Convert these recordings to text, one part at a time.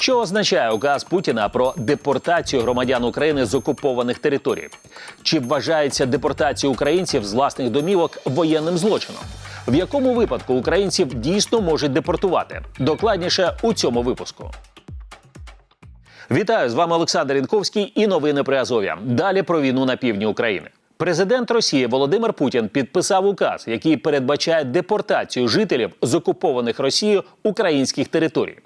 Що означає указ Путіна про депортацію громадян України з окупованих територій? Чи вважається депортація українців з власних домівок воєнним злочином? В якому випадку українців дійсно можуть депортувати? Докладніше у цьому випуску. Вітаю з вами Олександр Інковський і новини при Азов'я. Далі про війну на півдні України. Президент Росії Володимир Путін підписав указ, який передбачає депортацію жителів з окупованих Росією українських територій.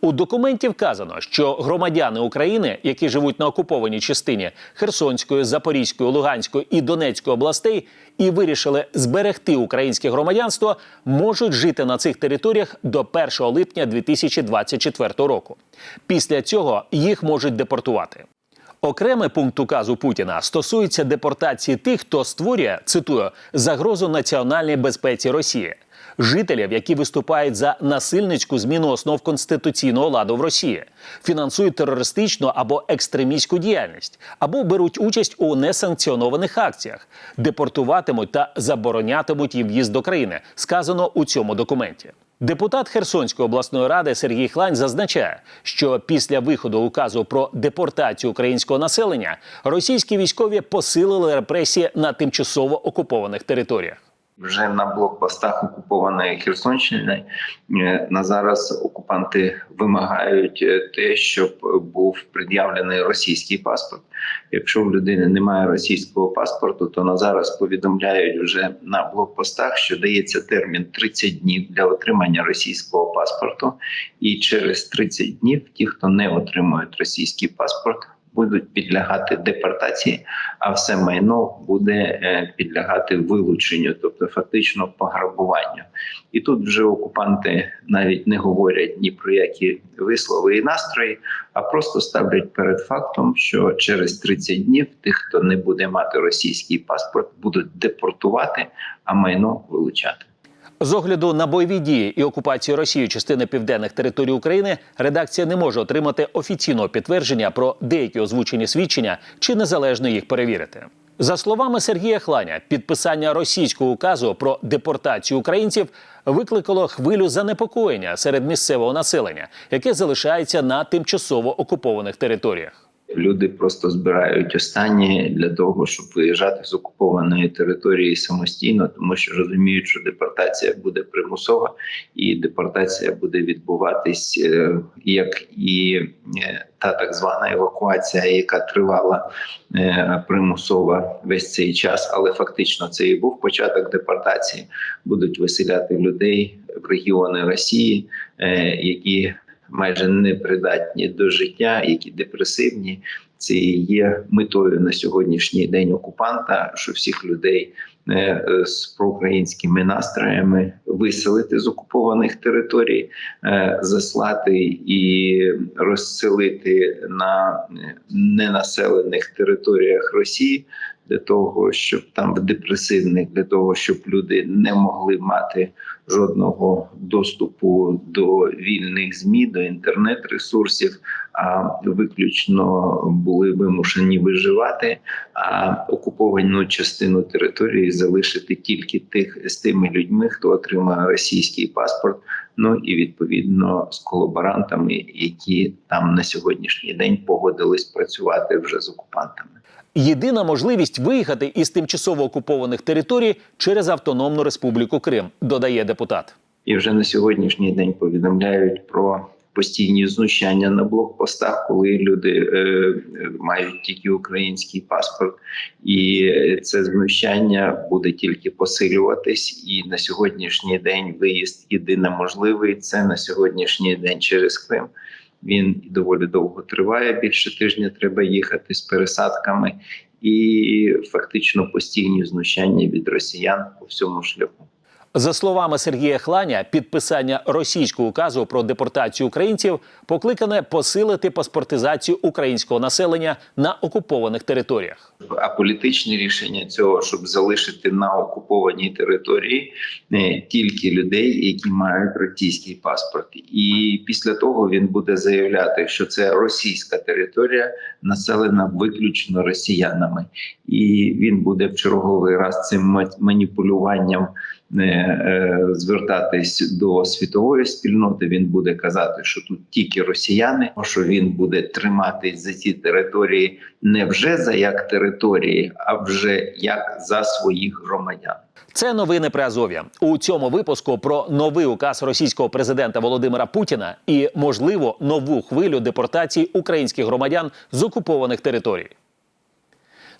У документі вказано, що громадяни України, які живуть на окупованій частині Херсонської, Запорізької, Луганської і Донецької областей, і вирішили зберегти українське громадянство, можуть жити на цих територіях до 1 липня 2024 року. Після цього їх можуть депортувати. Окремий пункт указу Путіна стосується депортації тих, хто створює цитую загрозу національній безпеці Росії, жителів, які виступають за насильницьку зміну основ конституційного ладу в Росії, фінансують терористичну або екстремістську діяльність, або беруть участь у несанкціонованих акціях, депортуватимуть та заборонятимуть їм в'їзд до країни, сказано у цьому документі. Депутат Херсонської обласної ради Сергій Хлань зазначає, що після виходу указу про депортацію українського населення російські військові посилили репресії на тимчасово окупованих територіях. Вже на блокпостах окупованої Херсонщини е, на зараз окупанти вимагають е, те, щоб був пред'явлений російський паспорт. Якщо в людини немає російського паспорту, то на зараз повідомляють вже на блокпостах, що дається термін 30 днів для отримання російського паспорту, і через 30 днів ті, хто не отримують російський паспорт, будуть підлягати депортації, а все майно буде е, підлягати вилученню, тобто фактично пограбуванню. І тут вже окупанти навіть не говорять ні про які вислови і настрої, а просто ставлять перед фактом, що через 30 днів тих, хто не буде мати російський паспорт, будуть депортувати, а майно вилучати. З огляду на бойові дії і окупацію Росією частини південних територій України редакція не може отримати офіційного підтвердження про деякі озвучені свідчення чи незалежно їх перевірити. За словами Сергія Хланя, підписання російського указу про депортацію українців викликало хвилю занепокоєння серед місцевого населення, яке залишається на тимчасово окупованих територіях. Люди просто збирають останні для того, щоб виїжджати з окупованої території самостійно, тому що розуміють, що депортація буде примусова, і депортація буде відбуватись е, як і е, та так звана евакуація, яка тривала е, примусова весь цей час, але фактично це і був початок депортації. Будуть виселяти людей в регіони Росії, які майже непридатні до життя, які депресивні. Це є метою на сьогоднішній день окупанта, що всіх людей е, з проукраїнськими настроями виселити з окупованих територій, е, заслати і розселити на ненаселених територіях Росії для того, щоб там в депресивних, для того, щоб люди не могли мати жодного доступу до вільних змі, до інтернет-ресурсів, а виключно були вимушені виживати, а окуповану частину території залишити тільки тих з тими людьми, хто отримає російський паспорт. Ну і відповідно з колаборантами, які там на сьогоднішній день погодились працювати вже з окупантами. Єдина можливість виїхати із тимчасово окупованих територій через Автономну Республіку Крим, додає депутат. І вже на сьогоднішній день повідомляють про постійні знущання на блокпостах, коли люди е, мають тільки український паспорт, і це знущання буде тільки посилюватись. І на сьогоднішній день виїзд єдине можливий це на сьогоднішній день через Крим. Він доволі довго триває. Більше тижня треба їхати з пересадками, і фактично постійні знущання від росіян по всьому шляху. За словами Сергія Хланя, підписання російського указу про депортацію українців покликане посилити паспортизацію українського населення на окупованих територіях. А політичне рішення цього, щоб залишити на окупованій території не тільки людей, які мають російський паспорт, і після того він буде заявляти, що це російська територія, населена виключно росіянами, і він буде в черговий раз цим маніпулюванням звертатись до світової спільноти. Він буде казати, що тут тільки росіяни, що він буде триматись за ці території не вже за як території, а вже як за своїх громадян. Це новини при Азов'я. У цьому випуску про новий указ російського президента Володимира Путіна і, можливо, нову хвилю депортації українських громадян з окупованих територій.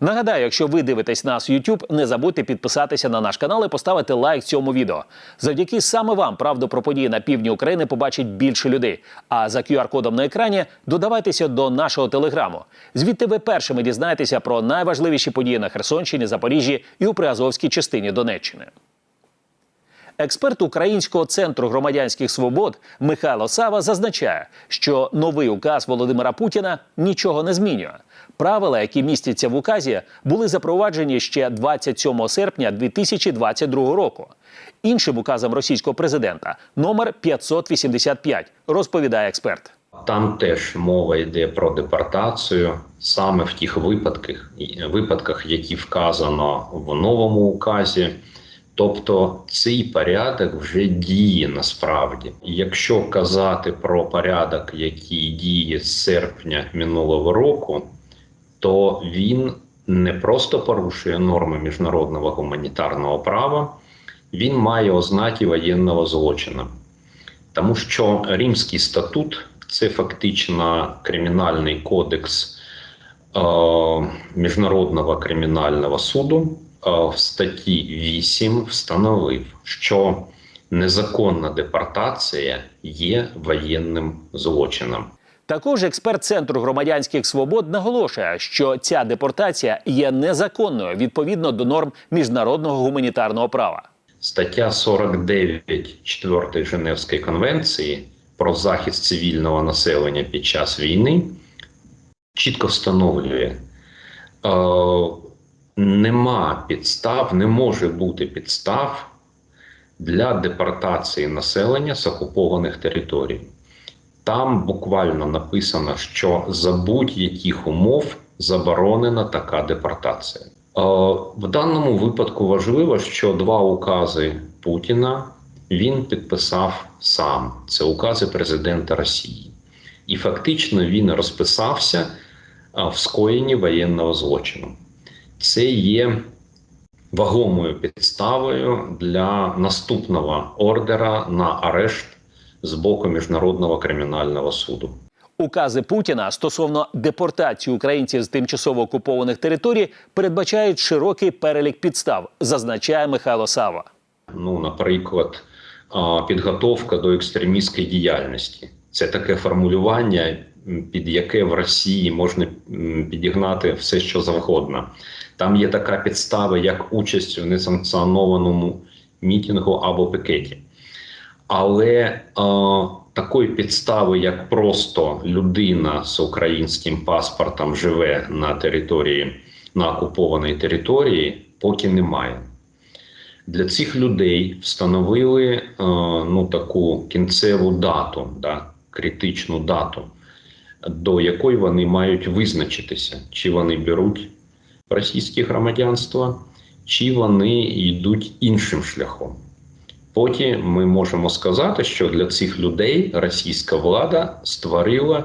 Нагадаю, якщо ви дивитесь нас в YouTube, не забудьте підписатися на наш канал і поставити лайк цьому відео. Завдяки саме вам правду про події на півдні України побачить більше людей. А за QR-кодом на екрані додавайтеся до нашого телеграму. Звідти ви першими дізнаєтеся про найважливіші події на Херсонщині, Запоріжжі і у Приазовській частині Донеччини. Експерт Українського центру громадянських свобод Михайло Сава зазначає, що новий указ Володимира Путіна нічого не змінює. Правила, які містяться в указі, були запроваджені ще 27 серпня 2022 року. Іншим указом російського президента номер 585, розповідає експерт. Там теж мова йде про депортацію саме в тих випадках, випадках, які вказано в новому указі. Тобто цей порядок вже діє насправді. Якщо казати про порядок, який діє з серпня минулого року, то він не просто порушує норми міжнародного гуманітарного права, він має ознаки воєнного злочину. Тому що Римський статут це фактично кримінальний кодекс е, Міжнародного кримінального суду. Е, в статті 8 встановив, що незаконна депортація є воєнним злочином. Також експерт Центру громадянських свобод наголошує, що ця депортація є незаконною відповідно до норм міжнародного гуманітарного права. Стаття 49 4 Женевської конвенції про захист цивільного населення під час війни чітко встановлює, е, нема підстав, не може бути підстав для депортації населення з окупованих територій. Там буквально написано, що за будь-яких умов заборонена така депортація. Е, В даному випадку важливо, що два укази Путіна він підписав сам. Це укази президента Росії. І фактично він розписався е, в скоєнні воєнного злочину. Це є вагомою підставою для наступного ордера на арешт з боку Міжнародного кримінального суду. Укази Путіна стосовно депортації українців з тимчасово окупованих територій передбачають широкий перелік підстав, зазначає Михайло Сава. Ну, наприклад, підготовка до екстремістської діяльності. Це таке формулювання, під яке в Росії можна підігнати все, що завгодно. Там є така підстава, як участь в несанкціонованому мітингу або пікеті. Але е, такої підстави, як просто людина з українським паспортом живе на території на окупованій території, поки немає. Для цих людей встановили е, ну, таку кінцеву дату, да, критичну дату, до якої вони мають визначитися, чи вони беруть російське громадянство, чи вони йдуть іншим шляхом. Потім ми можемо сказати, що для цих людей російська влада створила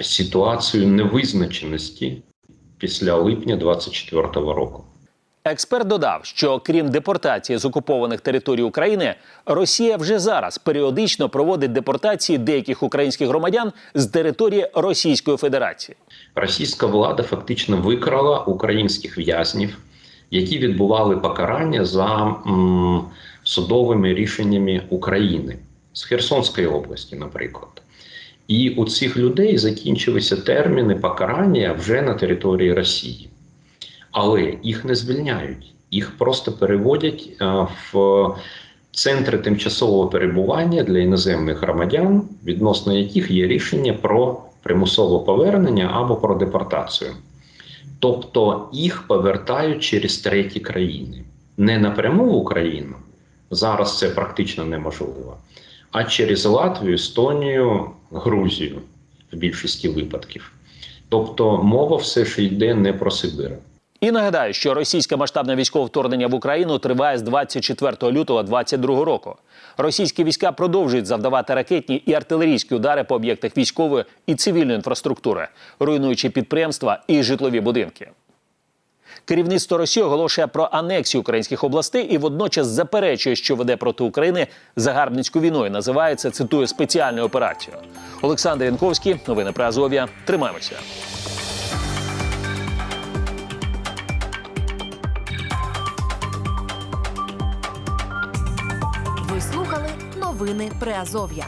ситуацію невизначеності після липня 24-го року. Експерт додав, що крім депортації з окупованих територій України, Росія вже зараз періодично проводить депортації деяких українських громадян з території Російської Федерації. Російська влада фактично викрала українських в'язнів, які відбували покарання за м, судовими рішеннями України з Херсонської області, наприклад. І у цих людей закінчилися терміни покарання вже на території Росії. Але їх не звільняють, їх просто переводять е, в центри тимчасового перебування для іноземних громадян, відносно яких є рішення про примусове повернення або про депортацію. Тобто їх повертають через треті країни, не напряму в Україну. Зараз це практично неможливо, а через Латвію, Естонію, Грузію в більшості випадків. Тобто мова все ж йде не про Сибир. І нагадаю, що російське масштабне військове вторгнення в Україну триває з 24 лютого 2022 року. Російські війська продовжують завдавати ракетні і артилерійські удари по об'єктах військової і цивільної інфраструктури, руйнуючи підприємства і житлові будинки. Керівництво Росії оголошує про анексію українських областей і водночас заперечує, що веде проти України загарбницьку війну і називає це, цитую, спеціальною операцією. Олександр Янковський, новини про Азов'я. Тримаємося. Ви слухали новини Приазов'я.